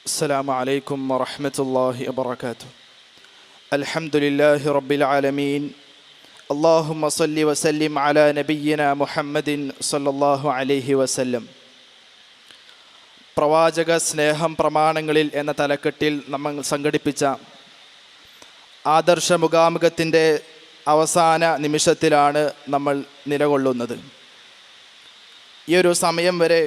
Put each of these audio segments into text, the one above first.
السلام عليكم ورحمة الله وبركاته الحمد لله رب العالمين اللهم صل وسلم على نبينا محمد صلى الله عليه وسلم പ്രവാചക സ്നേഹം പ്രമാണങ്ങളിൽ എന്ന തലക്കെട്ടിൽ നമ്മൾ സംഘടിപ്പിച്ച ആദർശ മുഖാമുഖത്തിൻ്റെ അവസാന നിമിഷത്തിലാണ് നമ്മൾ നിലകൊള്ളുന്നത് ഈ ഒരു സമയം വരെ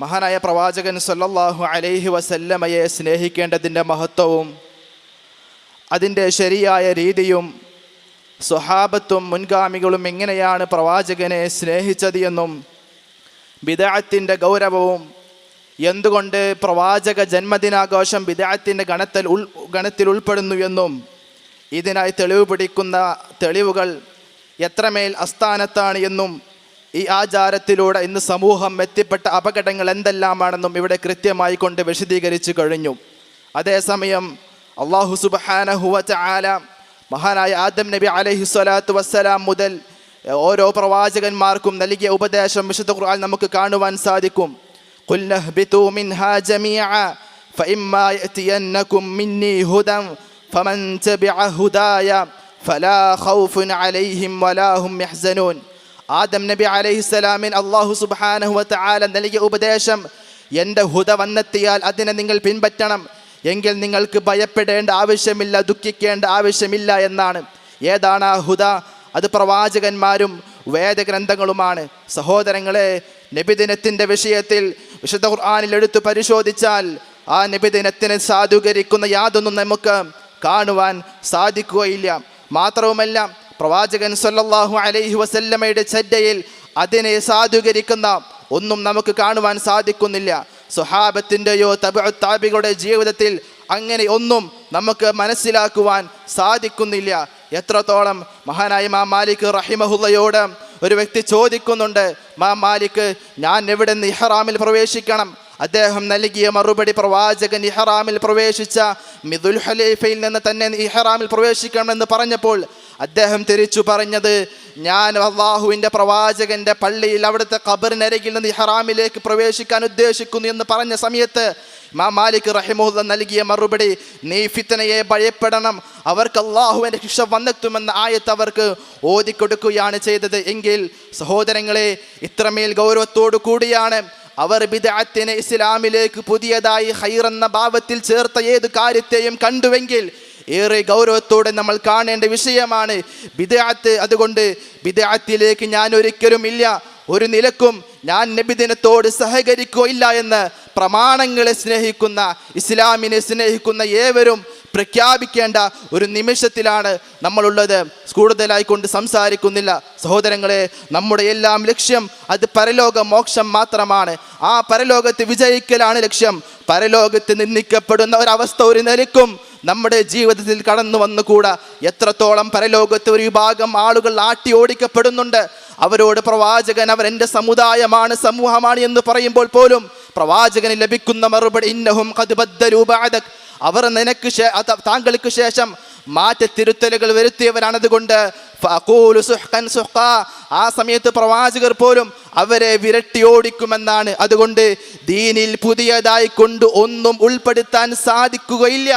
മഹാനായ പ്രവാചകൻ സല്ലല്ലാഹു അലൈഹി വസല്ലമയെ സ്നേഹിക്കേണ്ടതിന്റെ മഹത്വവും അതിന്റെ ശരിയായ രീതിയും സ്വഹാബത്തും മുൻഗാമികളും എങ്ങനെയാണ് പ്രവാചകനെ സ്നേഹിച്ചത് എന്നും ബിദാത്തിന്റെ ഗൗരവവും എന്തുകൊണ്ട് പ്രവാചക ജന്മദിനാഘോഷം ബിദാത്തിന്റെ ഗണത്തിൽ ഉൾ ഗണത്തിൽ ഉൾപ്പെടുന്നു എന്നും ഇതിനായി തെളിവ് പിടിക്കുന്ന തെളിവുകൾ എത്രമേൽ അസ്ഥാനത്താണ് എന്നും ഈ ആചാരത്തിലൂടെ ഇന്ന് സമൂഹം എത്തിപ്പെട്ട അപകടങ്ങൾ എന്തെല്ലാമാണെന്നും ഇവിടെ കൃത്യമായി കൊണ്ട് വിശദീകരിച്ചു കഴിഞ്ഞു. അതേസമയം അള്ളാഹു സുബഹാനഹുവച്ച ആല മഹാനായ ആദം നബി അലഹി സ്വലാത്തു വസ്സലാം മുതൽ ഓരോ പ്രവാചകന്മാർക്കും നൽകിയ ഉപദേശം വിശുദ്ധ ഖുർആൻ നമുക്ക് കാണുവാൻ സാധിക്കും. ഫമൻ ഫലാ അലൈഹിം വലാ ആദം നബി അലഹിസ്സലാമിൻ അള്ളാഹു സുബാനഹുവത്ത് നൽകിയ ഉപദേശം എന്റെ ഹുദ വന്നെത്തിയാൽ അതിനെ നിങ്ങൾ പിൻപറ്റണം. എങ്കിൽ നിങ്ങൾക്ക് ഭയപ്പെടേണ്ട ആവശ്യമില്ല ദുഃഖിക്കേണ്ട ആവശ്യമില്ല എന്നാണ്. ഏതാണ് ആ ഹുദ? അത് പ്രവാചകന്മാരും വേദഗ്രന്ഥങ്ങളുമാണ്. സഹോദരങ്ങളെ നബിദിനത്തിന്റെ വിഷയത്തിൽ വിശുദ്ധ ഖുർആാനിൽ എടുത്തു പരിശോധിച്ചാൽ ആ നബിദിനത്തിനെ സാധൂകരിക്കുന്ന യാതൊന്നും നമുക്ക് കാണുവാൻ സാധിക്കുകയില്ല. മാത്രവുമല്ല പ്രവാചകൻ സൊല്ലാഹു അലൈഹി വസല്ലമയുടെ ചര്യയിൽ അതിനെ സാധൂകരിക്കുന്ന ഒന്നും നമുക്ക് കാണുവാൻ സാധിക്കുന്നില്ല. സുഹാബത്തിന്റെയോ തബ താബികളുടെ ജീവിതത്തിൽ അങ്ങനെ ഒന്നും നമുക്ക് മനസ്സിലാക്കുവാൻ സാധിക്കുന്നില്ല. എത്രത്തോളം മഹാനായ മാ മാലിക് റഹിമഹുല്ലയോട് ഒരു വ്യക്തി ചോദിക്കുന്നുണ്ട് മാ മാലിക് ഞാൻ എവിടെ നിന്ന് ഇഹ്റാമിൽ പ്രവേശിക്കണം? അദ്ദേഹം നൽകിയ മറുപടി പ്രവാചകൻ ഇഹ്റാമിൽ പ്രവേശിച്ച മിദുൽ ഹലീഫയിൽ നിന്ന് തന്നെ ഇഹ്റാമിൽ പ്രവേശിക്കണമെന്ന് പറഞ്ഞപ്പോൾ അദ്ദേഹം തിരിച്ചു പറഞ്ഞത് ഞാൻ അള്ളാഹുവിന്റെ പ്രവാചകന്റെ പള്ളിയിൽ അവിടുത്തെ ഖബറിനരികിൽ നിന്ന് ഇഹ്റാമിലേക്ക് പ്രവേശിക്കാൻ ഉദ്ദേശിക്കുന്നു എന്ന് പറഞ്ഞ സമയത്ത് മാ മാലിക് റഹിമുല്ല നൽകിയ മറുപടി നീ ഫിത്തനയെ ഭയപ്പെടണം. അവർക്ക് അള്ളാഹുവിന്റെ ശിക്ഷ വന്നെത്തുമെന്ന ആയത്ത് അവർക്ക് ഓതിക്കൊടുക്കുകയാണ് ചെയ്തത്. എങ്കിൽ സഹോദരങ്ങളെ ഇത്രമേൽ ഗൗരവത്തോടു കൂടിയാണ് അവർ ബിദഅത്തിനെ ഇസ്ലാമിലേക്ക് പുതിയതായി ഹൈറെന്ന ഭാവത്തിൽ ചേർത്ത ഏത് കാര്യത്തെയും കണ്ടുവെങ്കിൽ ഏറെ ഗൗരവത്തോടെ നമ്മൾ കാണേണ്ട വിഷയമാണ് ബിദഅത്ത്. അതുകൊണ്ട് ബിദഅത്തിലേക്ക് ഞാൻ ഒരിക്കലും ഇല്ല ഒരു നിലക്കും ഞാൻ നബിദിനത്തോട് സഹകരിക്കുകയില്ല എന്ന് പ്രമാണങ്ങളെ സ്നേഹിക്കുന്ന ഇസ്ലാമിനെ സ്നേഹിക്കുന്ന ഏവരും പ്രഖ്യാപിക്കേണ്ട ഒരു നിമിഷത്തിലാണ് നമ്മളുള്ളത് കൂടുതലായിക്കൊണ്ട് സംസാരിക്കുന്നില്ല. സഹോദരങ്ങളെ നമ്മുടെ എല്ലാം ലക്ഷ്യം അത് പരലോക മോക്ഷം മാത്രമാണ്. ആ പരലോകത്ത് വിജയിക്കലാണ് ലക്ഷ്യം. പരലോകത്ത് നിന്ദിക്കപ്പെടുന്ന ഒരവസ്ഥ ഒരു നിലക്കും നമ്മുടെ ജീവിതത്തിൽ കടന്നു വന്നുകൂടാ. എത്രത്തോളം പരലോകത്ത് ഒരു വിഭാഗം ആളുകൾ ആട്ടി ഓടിക്കപ്പെടുന്നുണ്ട്. അവരോട് പ്രവാചകൻ അവർ എന്റെ സമുദായമാണ് സമൂഹമാണ് എന്ന് പറയുമ്പോൾ പോലും പ്രവാചകന് ലഭിക്കുന്ന മറുപടി ഇന്നഹും കതുബദ്ദരൂപാദക് അവർ നിനക്ക് താങ്കൾക്ക് ശേഷം മാറ്റത്തിരുത്തലുകൾ സുഹ്ഖാ. ആ സമയത്ത് പ്രവാചകർ പോലും അവരെ വിരട്ടി ഓടിക്കുമെന്നാണ് അതുകൊണ്ട് ദീനിൽ പുതിയതായി കൊണ്ട് ഒന്നും ഉൾപ്പെടുത്താൻ സാധിക്കുകയില്ല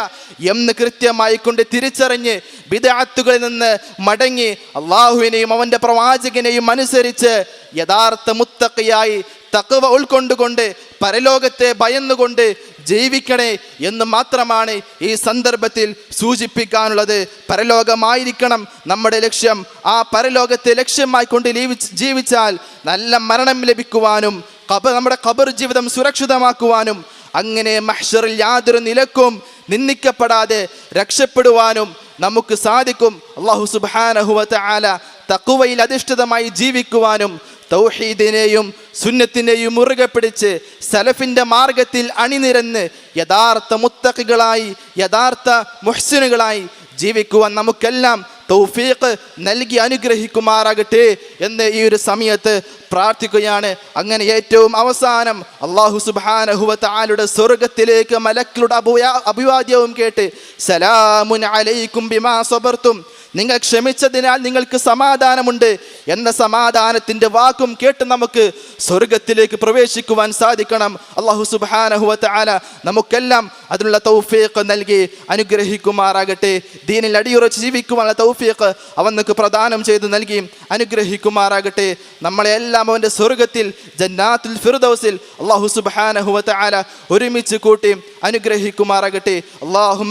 എന്ന് കൃത്യമായി കൊണ്ട് തിരിച്ചറിഞ്ഞ് വിദാത്തുകളിൽ നിന്ന് മടങ്ങി അള്ളാഹുവിനെയും അവന്റെ പ്രവാചകനെയും അനുസരിച്ച് യഥാർത്ഥ മുത്തക്കയായി തക്കവ ഉൾക്കൊണ്ടുകൊണ്ട് പരലോകത്തെ ഭയന്നുകൊണ്ട് ജീവിക്കണേ എന്ന് മാത്രമാണ് ഈ സന്ദർഭത്തിൽ സൂചിപ്പിക്കാനുള്ളത്. പരലോകമായിരിക്കണം നമ്മുടെ ലക്ഷ്യം. ആ പരലോകത്തെ ലക്ഷ്യമായി കൊണ്ട് ജീവിച്ചാൽ നല്ല മരണം ലഭിക്കുവാനും കബ നമ്മുടെ കബർ ജീവിതം സുരക്ഷിതമാക്കുവാനും അങ്ങനെ മഹ്ഷറിൽ യാതൊരു നിലക്കും നിന്ദിക്കപ്പെടാതെ രക്ഷപ്പെടുവാനും നമുക്ക് സാധിക്കും. അള്ളാഹു സുബാനഹുവ ആല തക്കുവയിൽ അധിഷ്ഠിതമായി ജീവിക്കുവാനും തൗഹീദിനെയും സുന്നത്തിനെയും മുറുകെ പിടിച്ച് സലഫിന്റെ മാർഗത്തിൽ അണിനിരന്ന് യഥാർത്ഥ മുത്തഖികളായി യഥാർത്ഥ മുഹ്സിനുകളായി ജീവിക്കുവാൻ നമുക്കെല്ലാം തൗഫീഖ് നൽകി അനുഗ്രഹിക്കുമാറാകട്ടെ എന്ന് ഈ ഒരു സമയത്ത് പ്രാർത്ഥിക്കുകയാണ്. അങ്ങനെ ഏറ്റവും അവസാനം അള്ളാഹു സുബാനഹുവത്താലുടെ സ്വർഗത്തിലേക്ക് മലക്കളുടെ അഭിവാ അഭിവാദ്യവും കേട്ട് സലാമുൻ അലൈക്കും ബിമാ സബർത്തും. നിങ്ങൾ ക്ഷമിച്ചതിനാൽ നിങ്ങൾക്ക് സമാധാനമുണ്ട് എന്ന സമാധാനത്തിന്റെ വാക്കും കേട്ട് നമുക്ക് സ്വർഗത്തിലേക്ക് പ്രവേശിക്കുവാൻ സാധിക്കണം. അള്ളാഹു സുബാനഹുവത്ത് നമുക്കെല്ലാം അതിനുള്ള തൗഫീഖ് നൽകി അനുഗ്രഹിക്കുമാറാകട്ടെ. ദീനിൽ അടിയുറച്ച് ജീവിക്കുവാനുള്ള തൗഫീഖ് അവൻ നമുക്ക് പ്രദാനം ചെയ്ത് നൽകി അനുഗ്രഹിക്കുമാറാകട്ടെ. നമ്മളെല്ലാം അവൻ്റെ സ്വർഗത്തിൽ ജന്നാത്തുൽ ഫിർദൗസിൽ അള്ളാഹു സുബാനഹുവത്ത് ആല ഒരുമിച്ച് കൂട്ടി അനുഗ്രഹിക്കുമാറാകട്ടെ അള്ളാഹു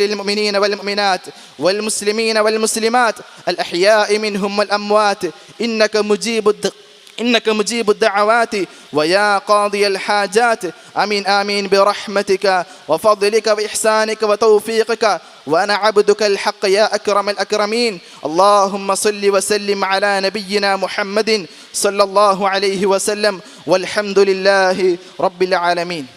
للمؤمنين والمؤمنات والمسلمين والمسلمات الأحياء منهم والأموات إنك مجيب الد... إنك مجيب الدعوات ويا قاضي الحاجات آمين آمين برحمتك وفضلك وإحسانك وتوفيقك وأنا عبدك الحق يا أكرم الأكرمين اللهم صل وسلم على نبينا محمد صلى الله عليه وسلم والحمد لله رب العالمين